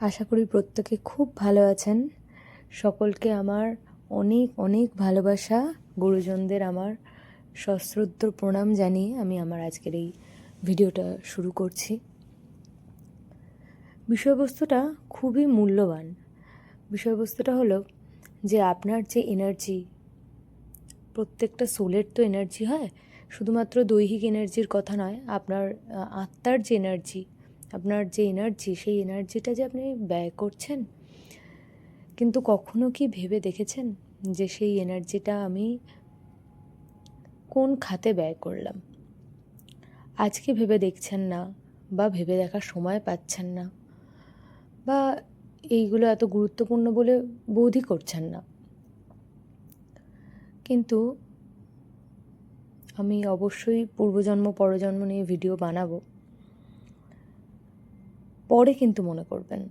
আশা করি প্রত্যেকে খুব ভালো আছেন। সকলকে আমার অনেক অনেক ভালোবাসা। গুরুজনদের আমার সশ্রদ্ধ প্রণাম জানিয়ে আমি আমার আজকের এই ভিডিওটা শুরু করছি। বিষয়বস্তুটা খুবই মূল্যবান। বিষয়বস্তুটা হলো যে আপনার যে এনার্জি প্রত্যেকটা সোলের তো এনার্জি হয়। শুধুমাত্র দৈহিক এনার্জির কথা নয়, আপনার আত্মার যে এনার্জি আপনার যে এনার্জি, সেই এনার্জিটা যে আপনি ব্যয় করছেন, কিন্তু কখনো কি ভেবে দেখেছেন যে সেই এনার্জিটা আমি কোন খাতে ব্যয় করলাম? আজকে ভেবে দেখছেন না বা ভেবে দেখার সময় পাচ্ছেন না বা এইগুলো এত গুরুত্বপূর্ণ বলে বোধই করছেন না? কিন্তু আমি অবশ্যই পূর্বজন্ম, পরজন্ম নিয়ে ভিডিও বানাবো। পরে কিন্তু মনে করবেন,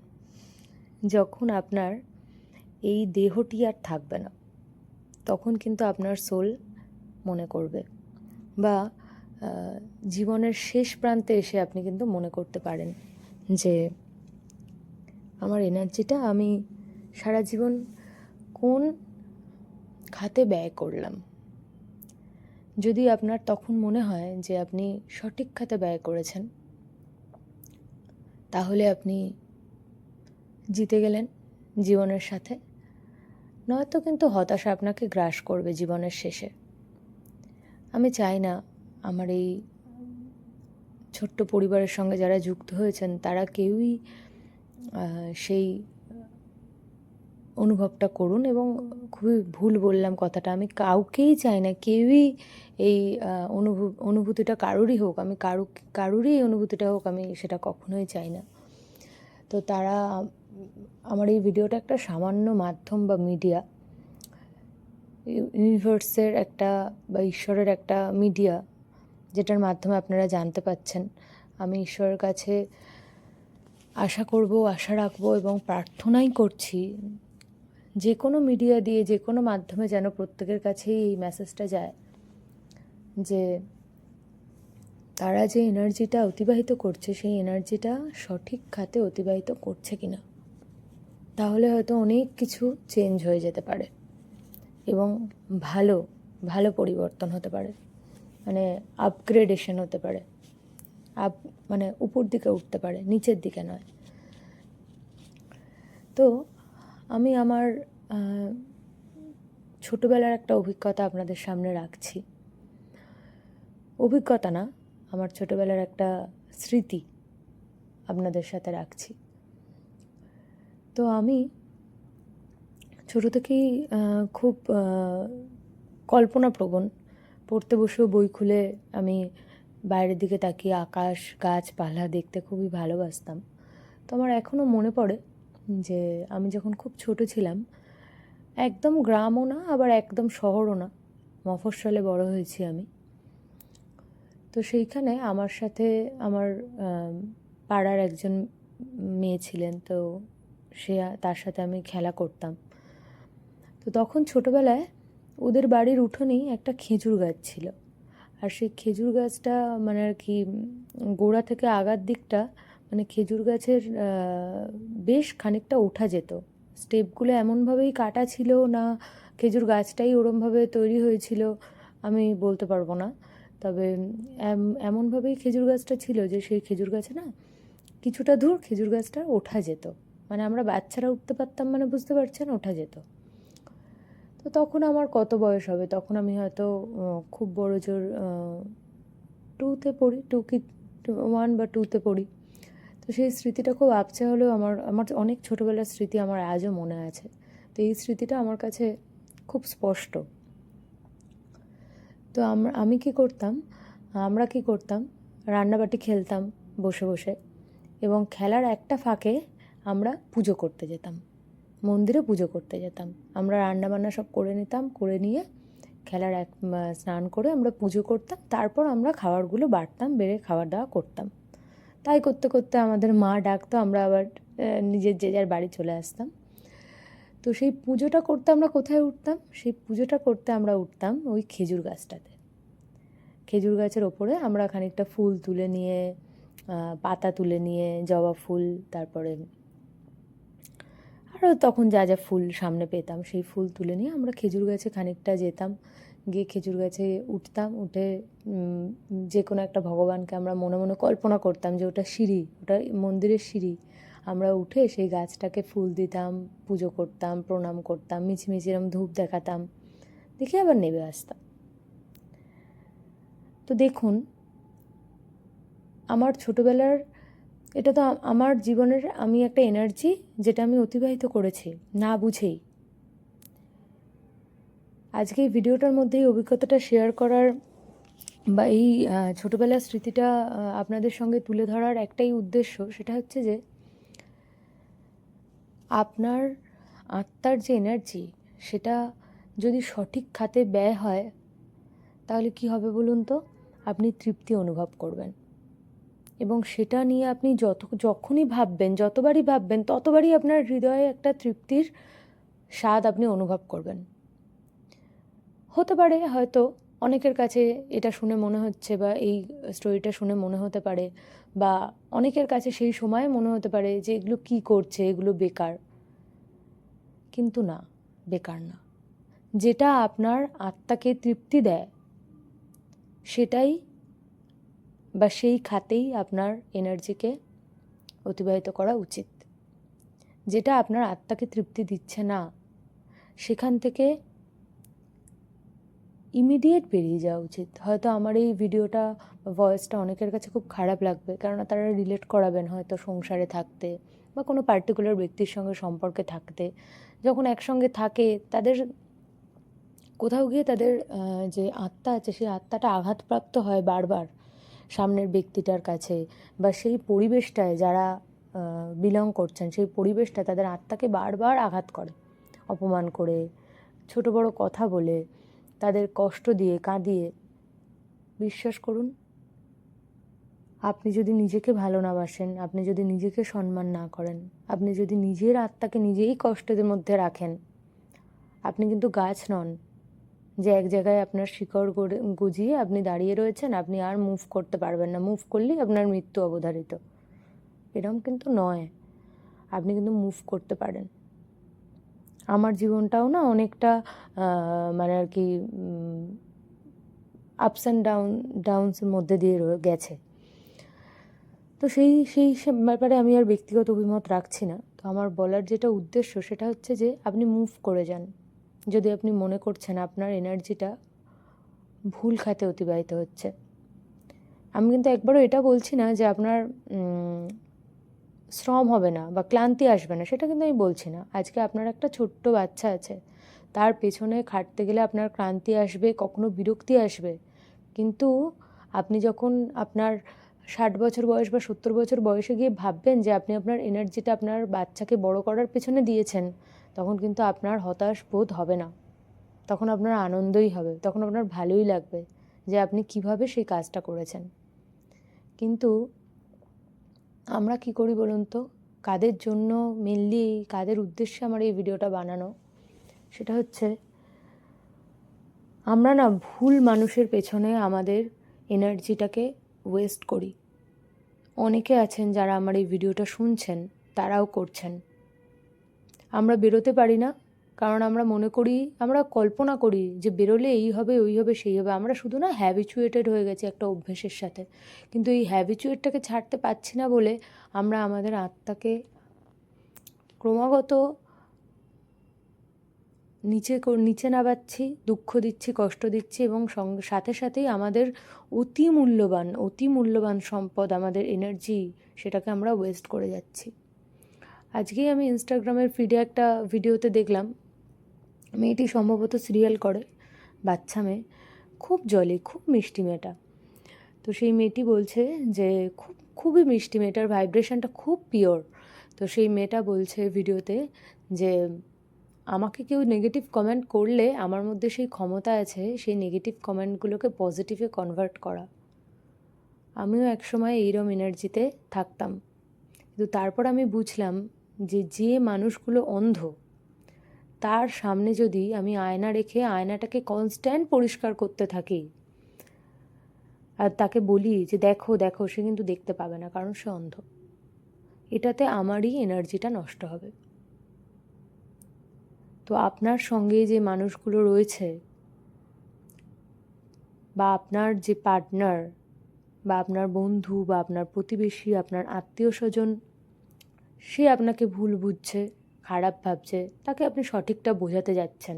যখন আপনার এই দেহটি আর থাকবে না, তখন কিন্তু আপনার সোল মনে করবে বা জীবনের শেষ প্রান্তে এসে আপনি কিন্তু মনে করতে পারেন যে, আমার এনার্জিটা আমি সারা জীবন কোন খাতে ব্যয় করলাম? যদি আপনার তখন মনে হয় যে আপনি সঠিক খাতে ব্যয় করেছেন তাহলে আপনি জিতে গেলেন জীবনের সাথে। নয়তো কিন্তু হতাশা আপনাকে গ্রাস করবে জীবনের শেষে। আমি চাই না আমার এই ছোট্ট পরিবারের সঙ্গে যারা যুক্ত হয়েছেন, তারা কেউই সেই অনুভবটা করুন এবং খুবই ভুল বললাম কথাটা। আমি কাউকেই চাই না কেউই এই আহ, অনুভব অনুভূতিটা কারোরই হোক আমি কারু কারোরই এই অনুভূতিটা হোক আমি সেটা কখনোই চাই না। তো তারা আমার এই ভিডিওটা একটা সামান্য মাধ্যম বা মিডিয়া ইউনিভার্সের একটা বা ঈশ্বরের একটা মিডিয়া যেটার মাধ্যমে আপনারা জানতে পাচ্ছেন। আমি ঈশ্বরের কাছে আশা করব আশা রাখব এবং প্রার্থনাই করছি যে কোনো মিডিয়া দিয়ে যে কোনো মাধ্যমে যেন প্রত্যেকের কাছেই এই মেসেজটা যায় যে তারা যে এনার্জিটা অতিবাহিত করছে, সেই এনার্জিটা সঠিক খাতে অতিবাহিত করছে কিনা। তাহলে হয়তো অনেক কিছু চেঞ্জ হয়ে যেতে পারে এবং ভালো ভালো পরিবর্তন হতে পারে। মানে আপগ্রেডেশন হতে পারে। আপ মানে উপর দিকে উঠতে পারে, নিচের দিকে নয়। তো আমি আমার ছোটোবেলার একটা অভিজ্ঞতা আপনাদের সামনে রাখছি। অভিজ্ঞতা না, আমার ছোটোবেলার একটা স্মৃতি আপনাদের সাথে রাখছি। তো আমি ছোটো থেকেই খুব কল্পনাপ্রবণ, পড়তে বসেও বই খুলে আমি বাইরের দিকে তাকিয়ে আকাশ গাছপালা দেখতে খুবই ভালোবাসতাম। তো আমার এখনও মনে পড়ে যে আমি যখন খুব ছোট ছিলাম, একদম গ্রামও না, আবার একদম শহরও না, মফস্বলে বড় হয়েছি আমি। তো সেইখানে আমার সাথে আমার পাড়ার একজন মেয়ে ছিলেন, তো সে তার সাথে আমি খেলা করতাম। তো তখন ছোটোবেলায় ওদের বাড়ির উঠোনেই একটা খেজুর গাছ ছিল। আর সেই খেজুর গাছটা মানে আর কি গোড়া থেকে আগার দিকটা মানে খেজুর গাছের বেশ খানিকটা ওঠা যেত। স্টেপগুলো এমনভাবেই কাটা ছিল না, খেজুর গাছটাই ওরমভাবে তৈরি হয়েছিল, আমি বলতে পারব না। তবে এমনভাবেই খেজুর গাছটা ছিল যে, সেই খেজুর গাছে না কিছুটা দূর খেজুর গাছটা ওঠা যেত। মানে আমরা বাচ্চারা উঠতে পারতাম মানে বুঝতে পারছেন, ওঠা যেত। তো তখন আমার কত বয়স হবে? তখন আমি হয়তো খুব বড় জোর টুতে পড়ি টু কি ওয়ান বা টুতে পড়ি। তো সেই স্মৃতিটা খুব আবছা হলেও আমার আমার অনেক ছোটোবেলার স্মৃতি আমার আজও মনে আছে। তো এই স্মৃতিটা আমার কাছে খুব স্পষ্ট। তো আমরা আমি কি করতাম? আমরা কি করতাম? রান্নাবাটি খেলতাম বসে বসে এবং খেলার একটা ফাঁকে আমরা পুজো করতে যেতাম। মন্দিরে পুজো করতে যেতাম। আমরা রান্না বান্না সব করে নিতাম, করে নিয়ে খেলার এক স্নান করে আমরা পুজো করতাম। তারপর আমরা খাবারগুলো বাড়তাম, বেড়ে খাওয়া দাওয়া করতাম। তাই করতে করতে আমাদের মা ডাকতো, আমরা আবার নিজের যে যার বাড়ি চলে আসতাম। তো সেই পুজোটা করতে আমরা কোথায় উঠতাম? সেই পুজোটা করতে আমরা উঠতাম ওই খেজুর গাছটাতে। খেজুর গাছের ওপরে আমরা খানিকটা ফুল তুলে নিয়ে পাতা তুলে নিয়ে, জবা ফুল, তারপরে আরও তখন যা যা ফুল সামনে পেতাম সেই ফুল তুলে নিয়ে আমরা খেজুর গাছে খানিকটা যেতাম। গিয়ে খেজুর গাছে উঠতাম, উঠে যে কোনো একটা ভগবানকে আমরা মনে মনে কল্পনা করতাম যে ওটা সিঁড়ি, ওটা মন্দিরের সিঁড়ি। আমরা উঠে সেই গাছটাকে ফুল দিতাম, পুজো করতাম, প্রণাম করতাম, মিছিমিছি এরম ধূপ দেখাতাম। দেখে আবার নেবে আসতাম। তো দেখুন, আমার ছোটোবেলার, এটা তো আমার জীবনের আমি একটা এনার্জি যেটা আমি অতিবাহিত করেছি, না বুঝেই। আজকে এই ভিডিওটার মধ্যে এই অভিজ্ঞতাটা শেয়ার করার বা এই ছোটোবেলার স্মৃতিটা আপনাদের সঙ্গে তুলে ধরার একটাই উদ্দেশ্য সেটা হচ্ছে যে আপনার আত্মার যে এনার্জি সেটা যদি সঠিক খাতে ব্যয় হয়, তাহলে কি হবে বলুন তো? আপনি তৃপ্তি অনুভব করবেন। এবং সেটা নিয়ে আপনি যত, যখনই ভাববেন, যতবারই ভাববেন, ততবারই আপনার হৃদয়ে একটা তৃপ্তির স্বাদ আপনি অনুভব করবেন। হতে পারে হয়তো অনেকের কাছে এটা শুনে মনে হচ্ছে বা এই স্টোরিটা শুনে মনে হতে পারে বা অনেকের কাছে সেই সময় মনে হতে পারে যে এগুলো কী করছে, এগুলো বেকার। কিন্তু না, বেকার না। যেটা আপনার আত্মাকে তৃপ্তি দেয়, সেটাই বা সেই খাতেই আপনার এনার্জিকে অতিবাহিত করা উচিত। যেটা আপনার আত্মাকে তৃপ্তি দিচ্ছে না, সেখান থেকে ইমিডিয়েট বেরিয়ে যাওয়া উচিত। হয়তো আমার এই ভিডিওটা ভয়েসটা অনেকের কাছে খুব খারাপ লাগবে, কেননা তারা রিলেট করাবেন হয়তো সংসারে থাকতে বা কোনো পার্টিকুলার ব্যক্তির সঙ্গে সম্পর্কে থাকতে। যখন একসঙ্গে থাকে, তাদের কোথাও গিয়ে তাদের যে আত্মা আছে, সেই আত্মাটা আঘাতপ্রাপ্ত হয় বারবার সামনের ব্যক্তিটার কাছে বা সেই পরিবেশটায় যারা বিলং করছেন, সেই পরিবেশটা তাদের আত্মাকে বারবার আঘাত করে, অপমান করে, ছোট বড় কথা বলে। তাদের কষ্ট দিয়ে কাঁদিয়ে বিশ্বাস করুন, আপনি যদি নিজেকে ভালো না বাসেন, আপনি যদি নিজেকে সম্মান না করেন, আপনি যদি নিজের আত্মাকে নিজেই কষ্টের মধ্যে রাখেন, আপনি কিন্তু গাছ নন যে এক জায়গায় আপনার শিকড় গজিয়ে আপনি দাঁড়িয়ে রয়েছেন, আপনি আর মুভ করতে পারবেন না। মুভ করলেই আপনার মৃত্যু অবধারিত। এরম কিন্তু নয়। আপনি কিন্তু মুভ করতে পারেন। আমার জীবনটাও না অনেকটা মানে আর কি আপস অ্যান্ড ডাউন ডাউনসের মধ্যে দিয়ে গেছে। তো সেই সেই ব্যাপারে আমি আর ব্যক্তিগত অভিমত রাখছি না। তো আমার বলার যেটা উদ্দেশ্য সেটা হচ্ছে যে আপনি মুভ করে যান। যদি আপনি মনে করছেন আপনার এনার্জিটা ভুল খাতে অতিবাহিত হচ্ছে। আমি কিন্তু একবারও এটা বলছি না যে আপনার শ্রম হবে না বা ক্লান্তি আসবে না, সেটা কিন্তু আমি বলছি না। আজকে আপনার একটা ছোট্ট বাচ্চা আছে, তার পেছনে খাটতে গেলে আপনার ক্লান্তি আসবে, কখনো বিরক্তি আসবে। কিন্তু আপনি যখন আপনার ষাট বছর বয়স বা সত্তর বছর বয়সে গিয়ে ভাববেন যে আপনি আপনার এনার্জিটা আপনার বাচ্চাকে বড় করার পেছনে দিয়েছেন, তখন কিন্তু আপনার হতাশ বোধ হবে না। তখন আপনার আনন্দই হবে, তখন আপনার ভালোই লাগবে যে আপনি কীভাবে সেই কাজটা করেছেন। কিন্তু আমরা কি করি বলুন তো? কাদের জন্য মেনলি কাদের উদ্দেশ্যে আমার এই ভিডিওটা বানানো? সেটা হচ্ছে, আমরা না ভুল মানুষের পেছনে আমাদের এনার্জিটাকে ওয়েস্ট করি। অনেকে আছেন যারা আমার এই ভিডিওটা শুনছেন, তারাও করছেন। আমরা বেরোতে পারি না কারণ আমরা মনে করি, আমরা কল্পনা করি যে বেরোলে এই হবে, ওই হবে, সেই হবে। আমরা শুধু না হ্যাবিচুয়েটেড হয়ে গেছি একটা অভ্যেসের সাথে। কিন্তু এই হ্যাবিচুয়েটটাকে ছাড়তে পারছি না বলে আমরা আমাদের আত্মাকে ক্রমাগত নিচে নিচে নামাচ্ছি, দুঃখ দিচ্ছি, কষ্ট দিচ্ছি এবং সঙ্গে, সাথে সাথেই আমাদের অতি মূল্যবান অতি মূল্যবান সম্পদ, আমাদের এনার্জি সেটাকে আমরা ওয়েস্ট করে যাচ্ছি। আজকেই আমি ইনস্টাগ্রামের ফিডে একটা ভিডিওতে দেখলাম। মেয়েটি সম্ভবত সিরিয়াল করে, বাচ্চা মেয়ে, খুব জলে খুব মিষ্টি মেয়েটা। তো সেই মেয়েটি বলছে যে, খুব, খুবই মিষ্টি মেয়েটার ভাইব্রেশনটা খুব পিওর তো সেই মেয়েটা বলছে ভিডিওতে যে, আমাকে কেউ নেগেটিভ কমেন্ট করলে আমার মধ্যে সেই ক্ষমতা আছে, সেই নেগেটিভ কমেন্টগুলোকে পজিটিভে কনভার্ট করা। আমিও একসময় এইরম এনার্জিতে থাকতাম। কিন্তু তারপর আমি বুঝলাম যে যে মানুষগুলো অন্ধ তার সামনে যদি আমি আয়না রেখে আয়নাটাকে কনস্ট্যান্ট পরিষ্কার করতে থাকি, আর তাকে বলি যে দেখো দেখো, সে কিন্তু দেখতে পাবে না কারণ সে অন্ধ। এটাতে আমারই এনার্জিটা নষ্ট হবে। তো আপনার সঙ্গে যে মানুষগুলো রয়েছে বা আপনার যে পার্টনার বা আপনার বন্ধু বা আপনার প্রতিবেশী, আপনার আত্মীয় স্বজন সে আপনাকে ভুল বুঝছে। খারাপ ভাবছে, তাকে আপনি সঠিকটা বোঝাতে যাচ্ছেন।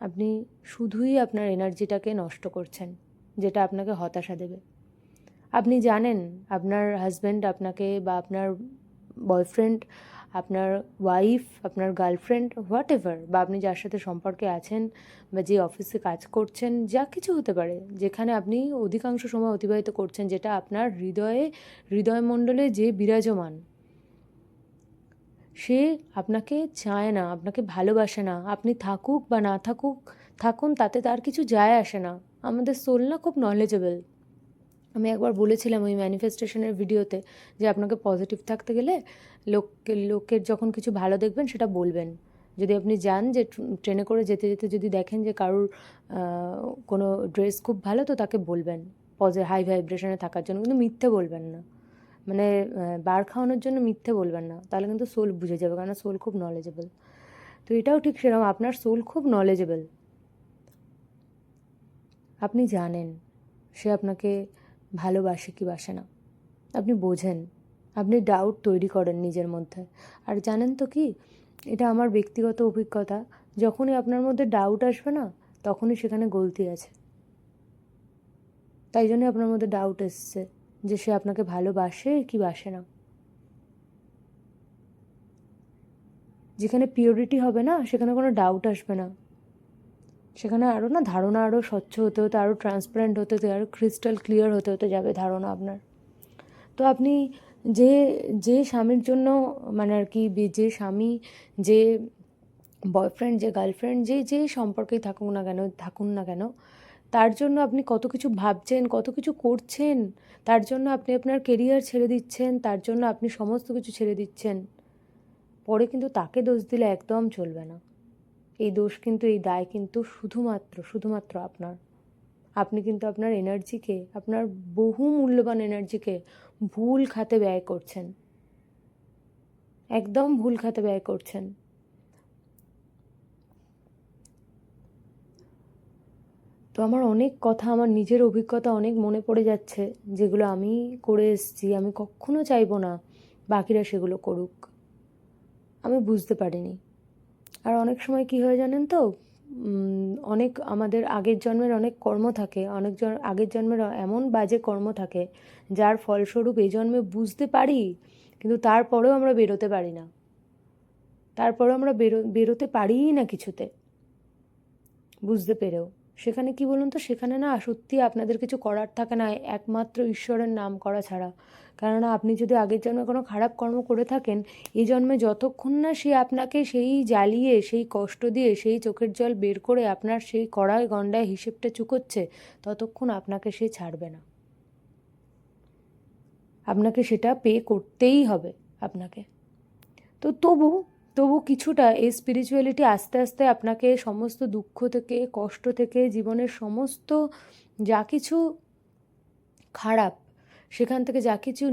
আপনি শুধুই আপনার এনার্জিটাকে নষ্ট করছেন, যেটা আপনাকে হতাশা দেবে। আপনি জানেন আপনার হাজব্যান্ড আপনাকে বা আপনার বয়ফ্রেন্ড, আপনার ওয়াইফ, আপনার গার্লফ্রেন্ড হোয়াট এভার বা আপনি যার সাথে সম্পর্কে আছেন বা যে অফিসে কাজ করছেন, যা কিছু হতে পারে, যেখানে আপনি অধিকাংশ সময় অতিবাহিত করছেন, যেটা আপনার হৃদয়ে, হৃদয়মণ্ডলে যে বিরাজমান। সে আপনাকে চায় না, আপনাকে ভালোবাসে না। আপনি থাকুক বা না থাকুক, থাকুন, তাতে তার কিছু যায় আসে না। আমাদের সোল না খুব নলেজেবল আমি একবার বলেছিলাম ওই ম্যানিফেস্টেশনের ভিডিওতে যে আপনাকে পজিটিভ থাকতে গেলে লোককে, লোকের যখন কিছু ভালো দেখবেন, সেটা বলবেন। যদি আপনি যান যে ট্রেনে করে যেতে যেতে যদি দেখেন যে কারুর কোনো ড্রেস খুব ভালো, তো তাকে বলবেন। পজে হাই ভাইব্রেশনে থাকার জন্য। কিন্তু মিথ্যে বলবেন না। মানে বার খাওয়ানোর জন্য মিথ্যে বলবেন না। তাহলে কিন্তু সোল বুঝে যাবে কারণ সোল খুব নলেজেবল তো এটাও ঠিক সেরকম, আপনার সোল খুব নলেজেবল আপনি জানেন, সে আপনাকে ভালোবাসে কি বাসে না। আপনি বোঝেন, আপনি ডাউট তৈরি করেন নিজের মধ্যে। আর জানেন তো কি, এটা আমার ব্যক্তিগত অভিজ্ঞতা, যখনই আপনার মধ্যে ডাউট আসবে না, তখনই সেখানে গলতি আছে। তাই জন্যই আপনার মধ্যে ডাউট এসছে। যে সে আপনাকে ভালোবাসে কি বাসে না। যেখানে পিওরিটি হবে না, সেখানে কোনো ডাউট আসবে না। সেখানে আরও না ধারণা আরও স্বচ্ছ হতে হতে আরও ট্রান্সপারেন্ট হতে হতে আরও ক্রিস্টাল ক্লিয়ার হতে হতে যাবে ধারণা আপনার। তো আপনি যে যে স্বামীর জন্য মানে আর কি যে স্বামী, যে বয়ফ্রেন্ড যে গার্লফ্রেন্ড যে যে সম্পর্কেই থাকুক না কেন, থাকুন না কেন, তার জন্য আপনি কত কিছু ভাবছেন, কত কিছু করছেন তার জন্য আপনি আপনার কেরিয়ার ছেড়ে দিচ্ছেন, তার জন্য আপনি সমস্ত কিছু ছেড়ে দিচ্ছেন। পরে কিন্তু তাকে দোষ দিলে একদম চলবে না। এই দোষ কিন্তু, এই দায় কিন্তু শুধুমাত্র শুধুমাত্র আপনার। আপনি কিন্তু আপনার এনার্জিকে আপনার বহু মূল্যবান এনার্জিকে ভুল খাতে ব্যয় করছেন। একদম ভুল খাতে ব্যয় করছেন। তো আমার অনেক কথা, আমার নিজের অভিজ্ঞতা অনেক মনে পড়ে যাচ্ছে যেগুলো আমি করে এসেছি। আমি কখনো চাইব না বাকিরা সেগুলো করুক। আমি বুঝতে পারিনি। আর অনেক সময় কী হয় জানেন তো? অনেক আমাদের আগের জন্মের অনেক কর্ম থাকে, অনেক আগের জন্মের এমন বাজে কর্ম থাকে যার ফলস্বরূপ এই জন্মে বুঝতে পারি, কিন্তু তারপরেও আমরা বেরোতে পারি না। তারপরেও আমরা বেরো, বেরোতে পারিই না কিছুতে। বুঝতে পেরেও। সেখানে কি বলুন তো? সেখানে না সত্যি আপনাদের কিছু করার থাকে না, একমাত্র ঈশ্বরের নাম করা ছাড়া। কেননা আপনি যদি আগের জন্মে কোনো খারাপ কর্ম করে থাকেন, এই জন্মে যতক্ষণ না সে আপনাকে সেই জ্বালিয়ে, সেই কষ্ট দিয়ে, সেই চোখের জল বের করে আপনার সেই কড়ায় গন্ডায় হিসেবটা চুকোচ্ছে, ততক্ষণ আপনাকে সে ছাড়বে না। আপনাকে সেটা পে করতেই হবে আপনাকে। তো তবু তবু কিছুটা এই স্পিরিচুয়ালিটি আস্তে আস্তে আপনাকে সমস্ত দুঃখ থেকে, কষ্ট থেকে, জীবনের সমস্ত যা কিছু খারাপ, সেখান থেকে যা কিছু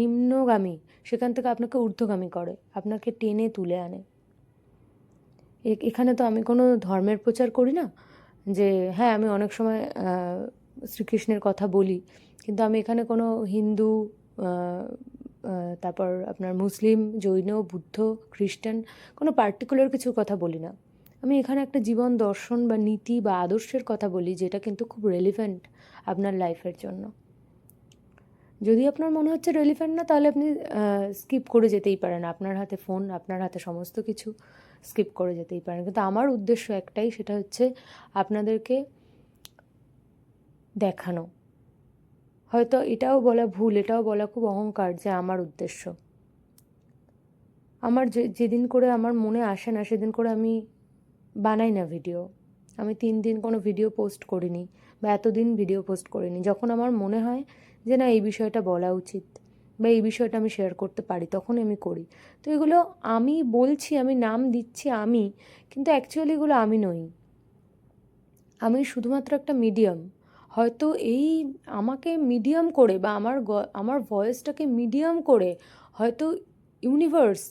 নিম্নগামী, সেখান থেকে আপনাকে ঊর্ধ্বগামী করে, আপনাকে টেনে তুলে আনে। এখানে তো আমি কোনো ধর্মের প্রচার করি না যে হ্যাঁ আমি অনেক সময় শ্রীকৃষ্ণের কথা বলি, কিন্তু আমি এখানে কোনো হিন্দু তারপর আপনার মুসলিম, জৈন, বুদ্ধ, খ্রিস্টান, কোনো পার্টিকুলার কিছুর কথা বলি না। আমি এখানে একটা জীবন দর্শন বা নীতি বা আদর্শের কথা বলি, যেটা কিন্তু খুব রেলিভেন্ট আপনার লাইফের জন্য। যদি আপনার মনে হচ্ছে রেলিভেন্ট না, তাহলে আপনি স্কিপ করে যেতেই পারেন। আপনার হাতে ফোন আপনার হাতে সমস্ত কিছু স্কিপ করে যেতেই পারেন। কিন্তু আমার উদ্দেশ্য একটাই, সেটা হচ্ছে আপনাদেরকে দেখানো। হয়তো এটাও বলা ভুল, এটাও বলা খুব অহংকার যে আমার উদ্দেশ্য। আমার যে, যেদিন করে আমার মনে আসে না, সেদিন করে আমি বানাই না ভিডিও। আমি তিন দিন কোনো ভিডিও পোস্ট করিনি বা এতদিন ভিডিও পোস্ট করিনি। যখন আমার মনে হয় যে না, এই বিষয়টা বলা উচিত বা এই বিষয়টা আমি শেয়ার করতে পারি তখন আমি করি। তো এগুলো আমি বলছি, আমি নাম দিচ্ছি আমি, কিন্তু অ্যাকচুয়ালি এগুলো আমি নই। আমি শুধুমাত্র একটা মিডিয়াম হয়তো এই আমাকে মিডিয়াম করে বা আমার আমার ভয়েসটাকে মিডিয়াম করে হয়তো ইউনিভার্স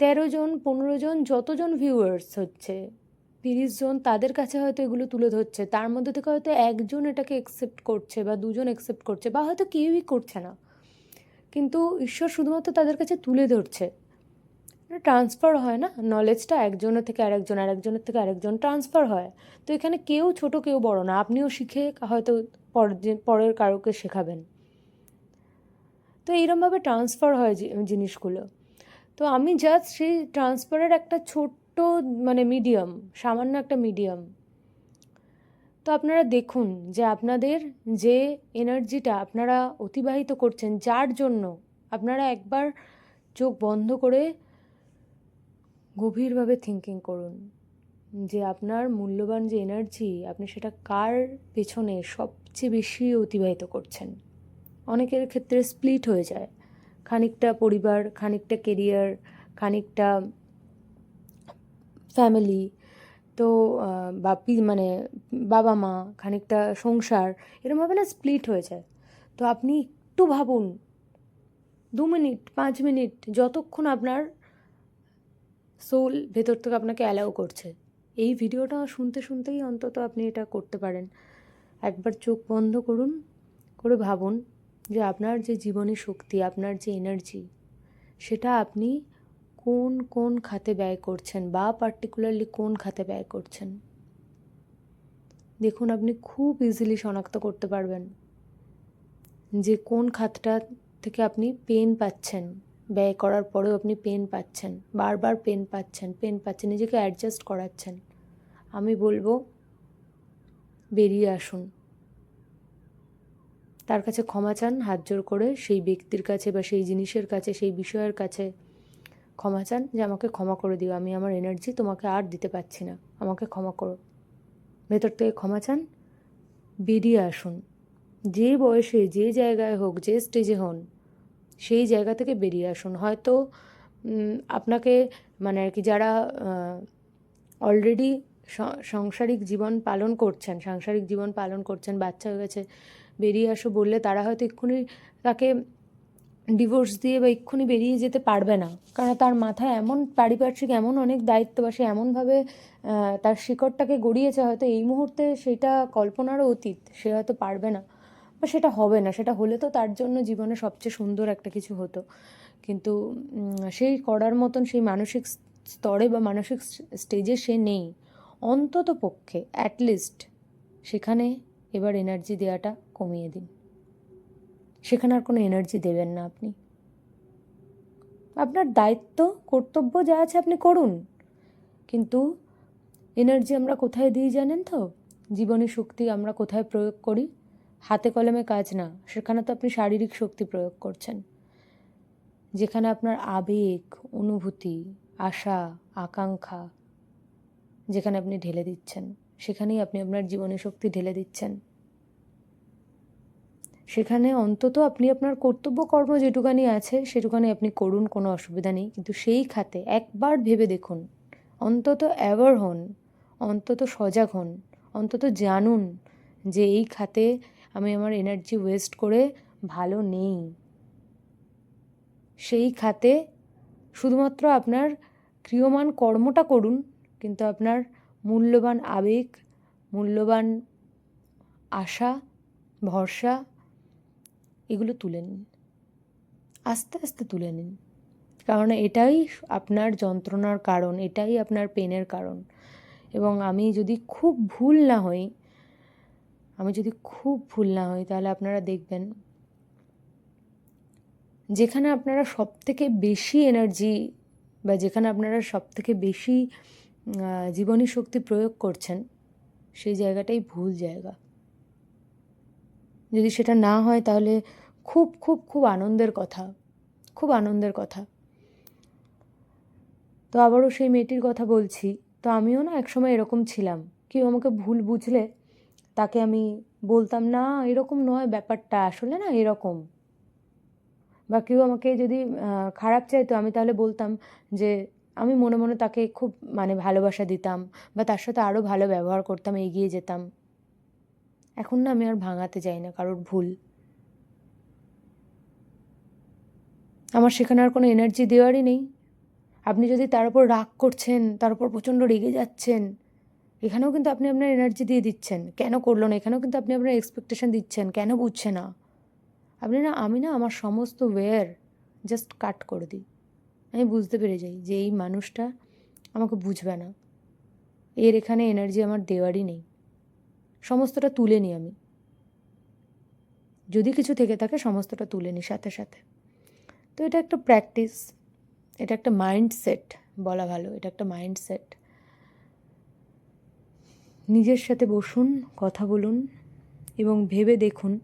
তেরো জন, পনেরো জন যতজন ভিউয়ার্স হচ্ছে, তিরিশ জন তাদের কাছে হয়তো এগুলো তুলে ধরছে, তার মধ্যে থেকে হয়তো একজন এটাকে একসেপ্ট করছে বা দুজন একসেপ্ট করছে বা হয়তো কেউই করছে না। কিন্তু ঈশ্বর শুধুমাত্র তাদের কাছে তুলে ধরছে। ট্রান্সফার হয় না? নলেজটা একজনের থেকে আরেকজন, আরেকজনের থেকে আরেকজন ট্রান্সফার হয়। তো এখানে কেউ ছোট, কেউ বড় না। আপনিও শিখে হয়তো পরের পরের কারোকে শেখাবেন। তো এইরমভাবে ট্রান্সফার হয় জিনিসগুলো। তো আমি জাস্ট সেই ট্রান্সফারের একটা ছোট্ট মানে মিডিয়াম সামান্য একটা মিডিয়াম তো আপনারা দেখুন যে আপনাদের যে এনার্জিটা আপনারা অতিবাহিত করছেন, যার জন্য আপনারা একবার চোখ বন্ধ করে গভীরভাবে থিঙ্কিং করুন যে আপনার মূল্যবান যে এনার্জি আপনি সেটা কার পেছনে সবচেয়ে বেশি অতিবাহিত করছেন? অনেকের ক্ষেত্রে স্প্লিট হয়ে যায়। খানিকটা পরিবার, খানিকটা কেরিয়ার খানিকটা ফ্যামিলি তো বাপি মানে বাবা মা, খানিকটা সংসার এরমভাবে না স্প্লিট হয়ে যায়। তো আপনি একটু ভাবুন, দু মিনিট, পাঁচ মিনিট, যতক্ষণ আপনার সোল ভেতর থেকে আপনাকে অ্যালাউ করছে। এই ভিডিওটা শুনতে শুনতেই অন্তত আপনি এটা করতে পারেন। একবার চোখ বন্ধ করুন, করে ভাবুন যে আপনার যে জীবনী শক্তি, আপনার যে এনার্জি সেটা আপনি কোন কোন খাতে ব্যয় করছেন বা পার্টিকুলারলি কোন খাতে ব্যয় করছেন। দেখুন, আপনি খুব ইজিলি শনাক্ত করতে পারবেন যে কোন খাতটা থেকে আপনি পেন পাচ্ছেন। ব্যয় করার পরেও আপনি পেন পাচ্ছেন, বারবার পেন পাচ্ছেন পেন পাচ্ছেন, নিজেকে অ্যাডজাস্ট করাচ্ছেন। আমি বলব, বেরিয়ে আসুন। তার কাছে ক্ষমা চান, হাত জোর করে সেই ব্যক্তির কাছে বা সেই জিনিসের কাছে, সেই বিষয়ের কাছে ক্ষমা চান যে আমাকে ক্ষমা করে দিও। আমি আমার এনার্জি তোমাকে আর দিতে পারছি না। আমাকে ক্ষমা করো। ভেতর থেকে ক্ষমা চান, বেরিয়ে আসুন। যে বয়সে, যে জায়গায় হোক, যে স্টেজে হন সেই জায়গা থেকে বেরিয়ে আসুন। হয়তো আপনাকে মানে আর কি যারা অলরেডি সাংসারিক জীবন পালন করছেন, সাংসারিক জীবন পালন করছেন, বাচ্চা হয়ে গেছে, বেরিয়ে আসো বললে তারা হয়তো এক্ষুনি তাকে ডিভোর্স দিয়ে বা এক্ষুনি বেরিয়ে যেতে পারবে না। কারণ তার মাথায় এমন পারিপার্শ্বিক, এমন অনেক দায়িত্ব বা সে এমনভাবে তার শিকড়টাকে গড়িয়েছে, হয়তো এই মুহূর্তে সেটা কল্পনারও অতীত, সে হয়তো পারবে না। বা সেটা হবে না, সেটা হলে তো তার জন্য জীবনে সবচেয়ে সুন্দর একটা কিছু হতো। কিন্তু সেই করার মতন সেই মানসিক স্তরে বা মানসিক স্টেজে সে নেই। অন্তত পক্ষে অ্যাটলিস্ট সেখানে এবার এনার্জি দেওয়াটা কমিয়ে দিন। সেখানে আর কোনো এনার্জি দেবেন না আপনি। আপনার দায়িত্ব, কর্তব্য যা আছে আপনি করুন। কিন্তু এনার্জি আমরা কোথায় দিই জানেন তো? জীবনী শক্তি আমরা কোথায় প্রয়োগ করি? হাতে কলমে কাজ না, সেখানে তো আপনি শারীরিক শক্তি প্রয়োগ করছেন। যেখানে আপনার আবেগ, অনুভূতি, আশা, আকাঙ্ক্ষা, যেখানে আপনি ঢেলে দিচ্ছেন, সেখানেই আপনি আপনার জীবনী শক্তি ঢেলে দিচ্ছেন। সেখানে অন্তত আপনি আপনার কর্তব্য কর্ম যেটুকানি আছে, সেটুকানি আপনি করুন, কোনো অসুবিধা নেই। কিন্তু সেই খাতে একবার ভেবে দেখুন, অন্তত অ্যাওয়ার হন, অন্তত সজাগ হন, অন্তত জানুন যে এই খাতে আমি আমার এনার্জি ওয়েস্ট করে ভালো নেই। সেই খাতে শুধুমাত্র আপনার ক্রিয়মান কর্মটা করুন, কিন্তু আপনার মূল্যবান আবেগ, মূল্যবান আশা, ভরসা, এগুলো তুলে নিন। আস্তে আস্তে তুলে নিন। কারণ এটাই আপনার যন্ত্রণার কারণ, এটাই আপনার পেনের কারণ। এবং আমি যদি খুব ভুল না হই আমি যদি খুব ভুল না হই, তাহলে আপনারা দেখবেন যেখানে আপনারা সব থেকে বেশি এনার্জি বা যেখানে আপনারা সব থেকে বেশি জীবনী শক্তি প্রয়োগ করছেন, সেই জায়গাটাই ভুল জায়গা। যদি সেটা না হয়, তাহলে খুব খুব খুব আনন্দের কথা, খুব আনন্দের কথা। তো আবারও সেই মেয়েটির কথা বলছি। তো আমিও না একসময় এরকম ছিলাম। কেউ আমাকে ভুল বুঝলে তাকে আমি বলতাম, না, এরকম নয় ব্যাপারটা, আসলে না এরকম। বা কেউ আমাকে যদি খারাপ চাইতো, আমি তাহলে বলতাম যে, আমি মনে মনে তাকে খুব মানে ভালোবাসা দিতাম বা তার সাথে আরও ভালো ব্যবহার করতাম, এগিয়ে যেতাম। এখন না আমি আর ভাঙাতে যাই না কারোর ভুল। আমার সেখানে আর কোনো এনার্জি দেওয়ারই নেই। আপনি যদি তার উপর রাগ করছেন, তার উপর প্রচণ্ড রেগে যাচ্ছেন এখানেও কিন্তু আপনি আপনার এনার্জি দিয়ে দিচ্ছেন। কেন করল না? এখানেও কিন্তু আপনি আপনার এক্সপেকটেশন দিচ্ছেন। কেন বুঝছে না? আপনি না, আমি না আমার সমস্ত ওয়্যার জাস্ট কাট করে দিই। আমি বুঝতে পেরে যাই যে এই মানুষটা আমাকে বুঝবে না। এর এখানে এনার্জি আমার দেওয়ারই নেই। সমস্তটা তুলে নিই আমি। যদি কিছু থেকে থাকে সমস্তটা তুলে নিই সাথে সাথে। তো এটা একটা প্র্যাকটিস এটা একটা মাইন্ডসেট বলা ভালো, এটা একটা মাইন্ডসেট নিজের সাথে বসুন, কথা বলুন এবং ভেবে দেখুন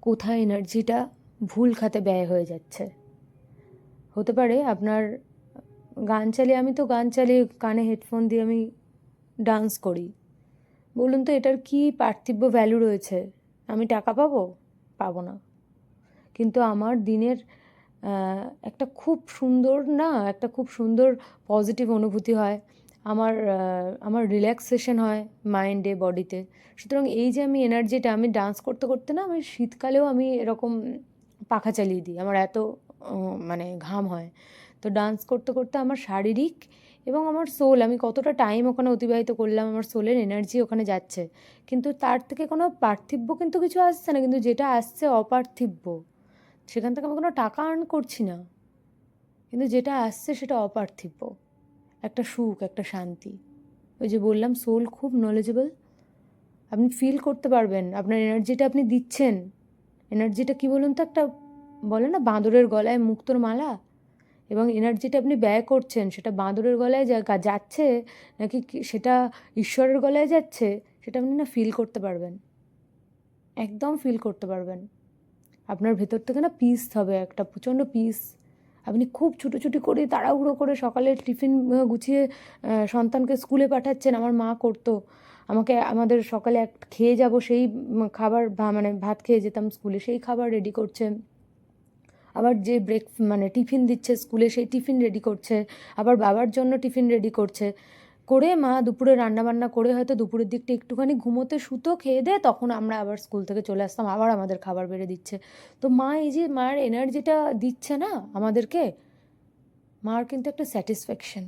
কোথায় এনার্জিটা ভুল খাতে ব্যয় হয়ে যাচ্ছে। হতে পারে আপনার গান চালিয়ে, আমি তো গান চালিয়ে কানে হেডফোন দিয়ে আমি ডান্স করি। বলুন তো এটার কি পার্থিব্য ভ্যালু রয়েছে? আমি টাকা পাবো? পাবো না। কিন্তু আমার দিনের একটা খুব সুন্দর, না, একটা খুব সুন্দর পজিটিভ অনুভূতি হয়। আমার আমার রিল্যাক্সেশন হয় মাইন্ডে বডিতে সুতরাং এই যে আমি এনার্জিটা আমি ডান্স করতে করতে না, আমি শীতকালেও আমি এরকম পাখা চালিয়ে দিই। আমার এত মানে ঘাম হয়। তো ডান্স করতে করতে আমার শারীরিক এবং আমার সোল আমি কতটা টাইম ওখানে অতিবাহিত করলাম, আমার সোলের এনার্জি ওখানে যাচ্ছে। কিন্তু তার থেকে কোনো পার্থিব্য কিন্তু কিছু আসছে না, কিন্তু যেটা আসছে অপার্থিব্য, সেখান থেকে আমি কোনো টাকা আর্ন করছি না। কিন্তু যেটা আসছে সেটা অপার্থিব্য। একটা সুখ, একটা শান্তি। ওই যে বললাম সোল খুব নলেজেবল আপনি ফিল করতে পারবেন, আপনার এনার্জিটা আপনি দিচ্ছেন। এনার্জিটা কি বলুন তো, একটা বলে না, বাঁদরের গলায় মুক্তোর মালা? এবং এনার্জিটা আপনি ব্যয় করছেন, সেটা বাঁদরের গলায় যা যাচ্ছে, নাকি সেটা ঈশ্বরের গলায় যাচ্ছে, সেটা আপনি না ফিল করতে পারবেন। একদম ফিল করতে পারবেন। আপনার ভেতর থেকে না পিস হবে, একটা প্রচণ্ড পিস আপনি খুব ছুটোছুটি করে তাড়াহুড়ো করে সকালে টিফিন গুছিয়ে সন্তানকে স্কুলে পাঠাচ্ছেন, আমার মা করতো। আমাকে, আমাদের সকালে এক, খেয়ে যাব সেই খাবার মানে ভাত খেয়ে যেতাম স্কুলে, সেই খাবার রেডি করছে। আবার যে ব্রেক মানে টিফিন দিচ্ছে স্কুলে, সেই টিফিন রেডি করছে। আবার বাবার জন্য টিফিন রেডি করছে। করে মা দুপুরে রান্না বান্না করে হয়তো দুপুরের দিকটা একটুখানি ঘুমোতে সুতো খেয়ে দে তখন আমরা আবার স্কুল থেকে চলে আসতাম, আবার আমাদের খাবার বেড়ে দিচ্ছে। তো মা এই যে মার এনার্জিটা দিচ্ছে না আমাদেরকে, মার কিন্তু একটা স্যাটিসফ্যাকশন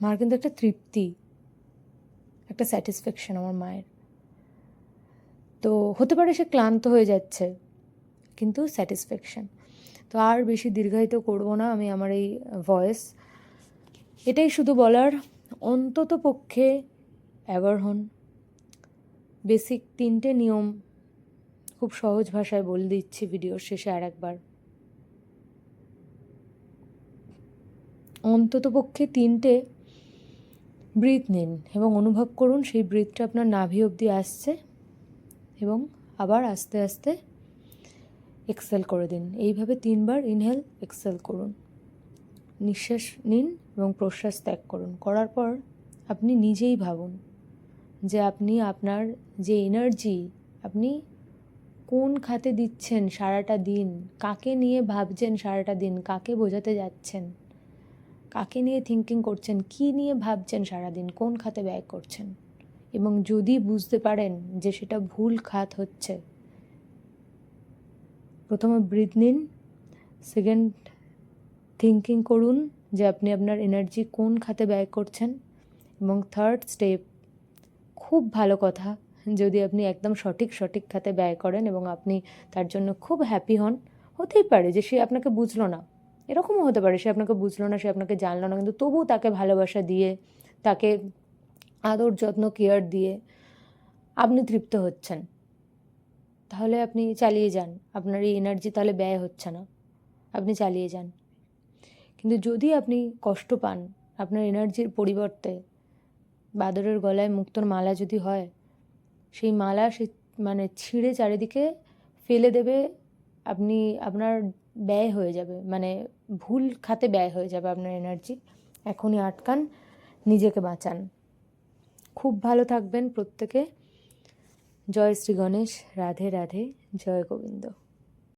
মার কিন্তু একটা তৃপ্তি, একটা স্যাটিসফ্যাকশন আমার মায়ের। তো হতে পারে সে ক্লান্ত হয়ে যাচ্ছে, কিন্তু স্যাটিসফ্যাকশন তো আর বেশি দীর্ঘায়িত করব না আমি আমার এই ভয়েস এটাই শুধু বলার, অন্তত পক্ষে অ্যাওয়ার হন। বেসিক তিনটে নিয়ম খুব সহজ ভাষায় বলে দিচ্ছি ভিডিওর শেষে আর একবার অন্তত পক্ষে তিনটে ব্রিথ নিন এবং অনুভব করুন সেই ব্রিথটা আপনার নাভি অবধি আসছে এবং আবার আস্তে আস্তে এক্সেল করে দিন। এইভাবে তিনবার ইনহেল, এক্সেল করুন। নিঃশ্বাস নিন এবং প্রশ্বাস ত্যাগ করুন। করার পর আপনি নিজেই ভাবুন যে আপনি আপনার যে এনার্জি আপনি কোন খাতে দিচ্ছেন সারাটা দিন, কাকে নিয়ে ভাবছেন সারাটা দিন, কাকে বোঝাতে যাচ্ছেন, কাকে নিয়ে থিঙ্কিং করছেন, কি নিয়ে ভাবছেন সারাদিন কোন খাতে ব্যয় করছেন? এবং যদি বুঝতে পারেন যে সেটা ভুল খাত হচ্ছে, প্রথমে ব্রিথ নিন সেকেন্ড থিঙ্কিং করুন যে আপনি আপনার এনার্জি কোন খাতে ব্যয় করছেন। এবং থার্ড স্টেপ খুব ভালো কথা, যদি আপনি একদম সঠিক সঠিক খাতে ব্যয় করেন এবং আপনি তার জন্য খুব হ্যাপি হন, হতেই পারে যে সে আপনাকে বুঝলো না। এরকমও হতে পারে, সে আপনাকে বুঝলো না, সে আপনাকে জানলো না, কিন্তু তবুও তাকে ভালোবাসা দিয়ে, তাকে আদর, যত্ন কেয়ার দিয়ে আপনি তৃপ্ত হচ্ছেন। তাহলে আপনি চালিয়ে যান। আপনার এই এনার্জি তাহলে ব্যয় হচ্ছে না। আপনি চালিয়ে যান। কিন্তু যদি আপনি কষ্ট পান, আপনার এনার্জির পরিবর্তে বাদরের গলায় মুক্তোর মালা যদি হয়, সেই মালা সে মানে ছিঁড়ে চারিদিকে ফেলে দেবে, আপনি, আপনার ব্যয় হয়ে যাবে। মানে ভুল খাতে ব্যয় হয়ে যাবে আপনার এনার্জি। এখনই আটকান, নিজেকে বাঁচান। খুব ভালো থাকবেন প্রত্যেকে। জয় শ্রী গণেশ। রাধে রাধে। জয় গোবিন্দ।